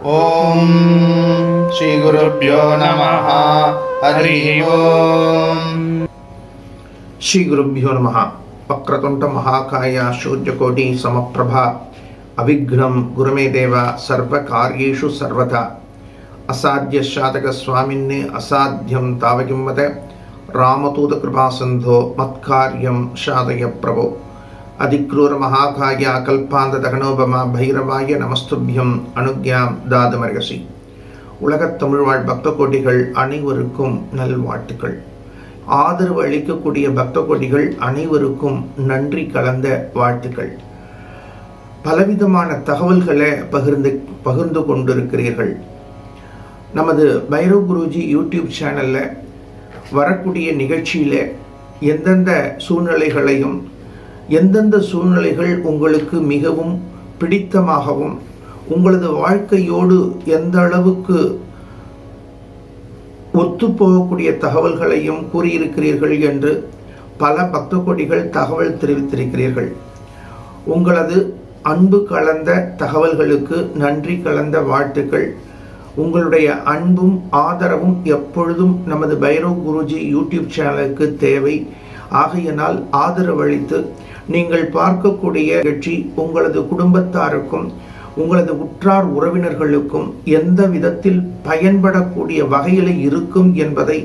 ॐ श्रीगुरुभ्यो नमः हरि ओम् శ్రీగురుభ్యో నమ. వక్రతుంట మహాకాయ శూర్యకోటి సమప్రభ. అవిఘ్నం గురుమే దేవ సర్వకార్యేషు సర్వత. అసాధ్య శాతక స్వామిన్ని అసాధ్యం తావకిమ్మత. రామతూత కృపాసంధో మత్కార్యం శాతయ ప్రభో. அதிக்ரூர மகாகாயா கல்பாந்த தகனோபமா பைரவாய நமஸ்துபியம் அனுக்யாம் தாதுமரகசி. உலகத் தமிழ்வாழ் பக்த கோடிகள் அனைவருக்கும் நல்வாழ்த்துக்கள். ஆதரவு அளிக்கக்கூடிய பக்த கோடிகள் அனைவருக்கும் நன்றி கலந்த வாழ்த்துக்கள். பலவிதமான தகவல்களை பகிர்ந்து பகிர்ந்து கொண்டிருக்கிறீர்கள். நமது பைரவ் குருஜி யூடியூப் சேனலில் வரக்கூடிய நிகழ்ச்சியில் எந்தெந்த சூழ்நிலைகளையும் எந்தெந்த சூழ்நிலைகள் உங்களுக்கு மிகவும் பிடித்தமாகவும் உங்களது வாழ்க்கையோடு எந்த அளவுக்கு ஒத்துப்போகக்கூடிய தகவல்களையும் கூறியிருக்கிறீர்கள் என்று பல பக்த கோடிகள் தகவல் தெரிவித்திருக்கிறீர்கள். உங்களது அன்பு கலந்த தகவல்களுக்கு நன்றி கலந்த வாழ்த்துக்கள். உங்களுடைய அன்பும் ஆதரவும் எப்பொழுதும் நமது பைரவ் குருஜி யூடியூப் சேனலுக்கு தேவை. ஆகையினால் ஆதரவளித்து நீங்கள் பார்க்கக்கூடிய நிகழ்ச்சி உங்களது குடும்பத்தாருக்கும் உங்களது உற்றார் உறவினர்களுக்கும் எந்த விதத்தில் பயன்படக்கூடிய வகையில் இருக்கும் என்பதை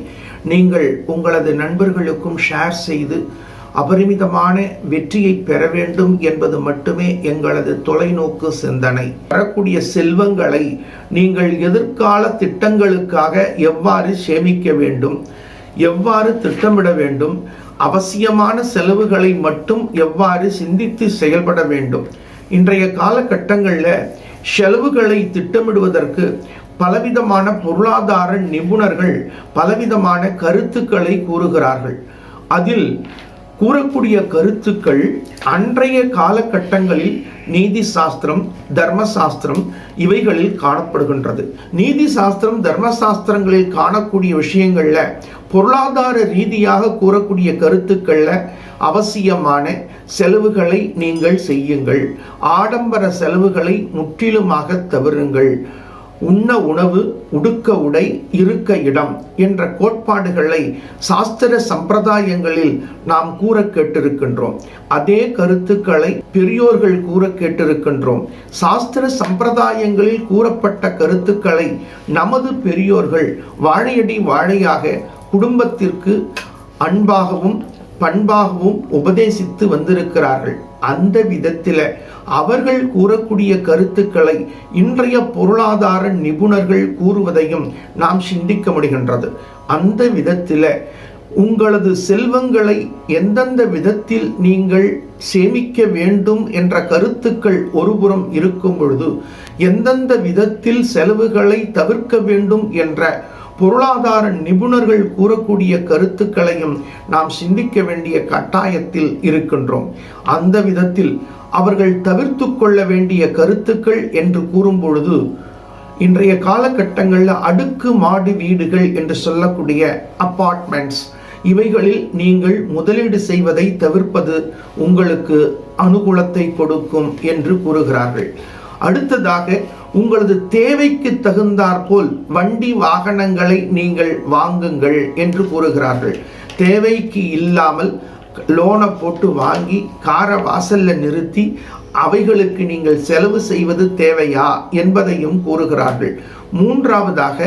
நீங்கள் உங்களது நண்பர்களுக்கும் ஷேர் செய்து அபரிமிதமான வெற்றியை பெற வேண்டும் என்பது மட்டுமே எங்களது தொலைநோக்கு சிந்தனை. வரக்கூடிய செல்வங்களை நீங்கள் எதிர்கால திட்டங்களுக்காக எவ்வாறு சேமிக்க வேண்டும்? எவ்வாறு திட்டமிட வேண்டும்? அவசியமான செலவுகளை மட்டும் எவ்வாறு சிந்தித்து செயல்பட வேண்டும்? இன்றைய காலகட்டங்களில் செலவுகளை திட்டமிடுவதற்கு பலவிதமான பொருளாதார நிபுணர்கள் பலவிதமான கருத்துக்களை கூறுகிறார்கள். அதில் கூறக்கூடிய கருத்துக்கள் அன்றைய காலகட்டங்களில் நீதி சாஸ்திரம் தர்ம சாஸ்திரம் இவைகளில் காணப்படுகின்றது. நீதி சாஸ்திரம் தர்ம சாஸ்திரங்களில் காணக்கூடிய விஷயங்கள்ல பொருளாதார ரீதியாக கூறக்கூடிய கருத்துக்களில் அவசியமான செலவுகளை நீங்கள் செய்யுங்கள். ஆடம்பர செலவுகளை முற்றிலுமாக தவிருங்கள் உண்ண உணவு உடுக்க உடை இருக்க இடம் என்ற கோட்பாடுகளை சாஸ்திர சம்பிரதாயங்களில் நாம் கூற கேட்டிருக்கின்றோம். அதே கருத்துக்களை பெரியோர்கள் கூற கேட்டிருக்கின்றோம். சாஸ்திர சம்பிரதாயங்களில் கூறப்பட்ட கருத்துக்களை நமது பெரியோர்கள் வாழையடி வாழையாக குடும்பத்திற்கு அன்பாகவும் பண்பாகவும் உபதேசித்து வந்திருக்கிறார்கள். அந்த விதத்தில் அவர்கள் கூறக்கூடிய கருத்துக்களை இன்றைய பொருளாதார நிபுணர்கள் கூறுவதையும் நாம் சிந்திக்க முடிகின்றது. அந்த விதத்தில் உங்களது செல்வங்களை எந்தெந்த விதத்தில் நீங்கள் சேமிக்க வேண்டும் என்ற கருத்துக்கள் ஒருபுறம் இருக்கும் பொழுது எந்தெந்த விதத்தில் செலவுகளை தவிர்க்க வேண்டும் என்ற பொருளாதார நிபுணர்கள் கூறக்கூடிய கருத்துக்களையும் நாம் சிந்திக்க வேண்டிய கட்டாயத்தில் இருக்கின்றோம். அந்த விதத்தில் அவர்கள் தவிர்த்து கொள்ள வேண்டிய கருத்துக்கள் என்று கூறும்பொழுது இன்றைய காலகட்டங்களில் அடுக்கு மாடி வீடுகள் என்று சொல்லக்கூடிய அப்பார்ட்மெண்ட்ஸ் இவைகளில் நீங்கள் முதலீடு செய்வதை தவிர்ப்பது உங்களுக்கு அனுகூலத்தை கொடுக்கும் என்று கூறுகிறார்கள். அடுத்ததாக உங்களது தேவைக்கு தகுந்தாற்போல் வண்டி வாகனங்களை நீங்கள் வாங்குங்கள் என்று கூறுகிறார்கள். தேவைக்கு இல்லாமல் லோனை போட்டு வாங்கி காரை வாசல்ல நிறுத்தி அவைகளுக்கு நீங்கள் செலவு செய்வது தேவையா என்பதையும் கூறுகிறார்கள். மூன்றாவதாக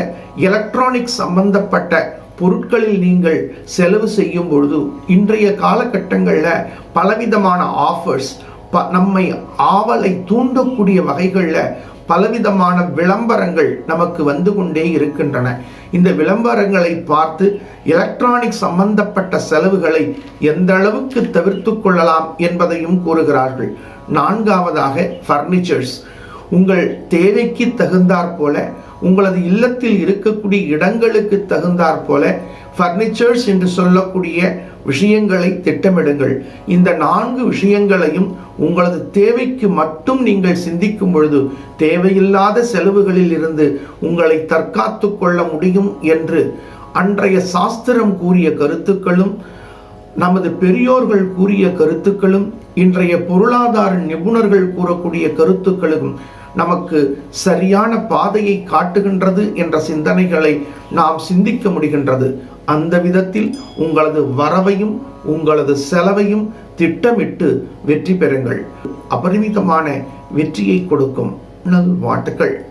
எலக்ட்ரானிக் சம்பந்தப்பட்ட பொருட்களில் நீங்கள் செலவு செய்யும் பொழுது இன்றைய காலகட்டங்களில் பலவிதமான ஆஃபர்ஸ் ப நம்மை ஆவலை தூண்டக்கூடிய வகைகளில் பலவிதமான விளம்பரங்கள் நமக்கு வந்து கொண்டே இருக்கின்றன. இந்த விளம்பரங்களை பார்த்து எலக்ட்ரானிக் சம்பந்தப்பட்ட செலவுகளை எந்த அளவுக்கு தவிர்த்து கொள்ளலாம் என்பதையும் கூறுகிறார்கள். நான்காவதாக ஃபர்னிச்சர்ஸ் உங்கள் தேவைக்கு தகுந்தாற் போல உங்களது இல்லத்தில் இருக்கக்கூடிய இடங்களுக்கு தகுந்தாற் போல ஃபர்னிச்சர்ஸ் என்று சொல்லக்கூடிய விஷயங்களை திட்டமிடுங்கள். இந்த நான்கு விஷயங்களையும் உங்களது தேவைக்கு மட்டும் நீங்கள் சிந்திக்கும் பொழுது தேவையில்லாத செலவுகளில் இருந்து உங்களை தற்காத்து கொள்ள முடியும் என்று அன்றைய சாஸ்திரம் கூறிய கருத்துக்களும் நமது பெரியோர்கள் கூறிய கருத்துக்களும் இன்றைய பொருளாதார நிபுணர்கள் கூறக்கூடிய கருத்துக்களும் நமக்கு சரியான பாதையை காட்டுகின்றது என்ற சிந்தனைகளை நாம் சிந்திக்க முடிகின்றது. அந்த விதத்தில் உங்களது வரவையும் உங்களது செலவையும் திட்டமிட்டு வெற்றி பெறுங்கள். அபரிமிதமான வெற்றியை கொடுக்கும் வாட்டுகள்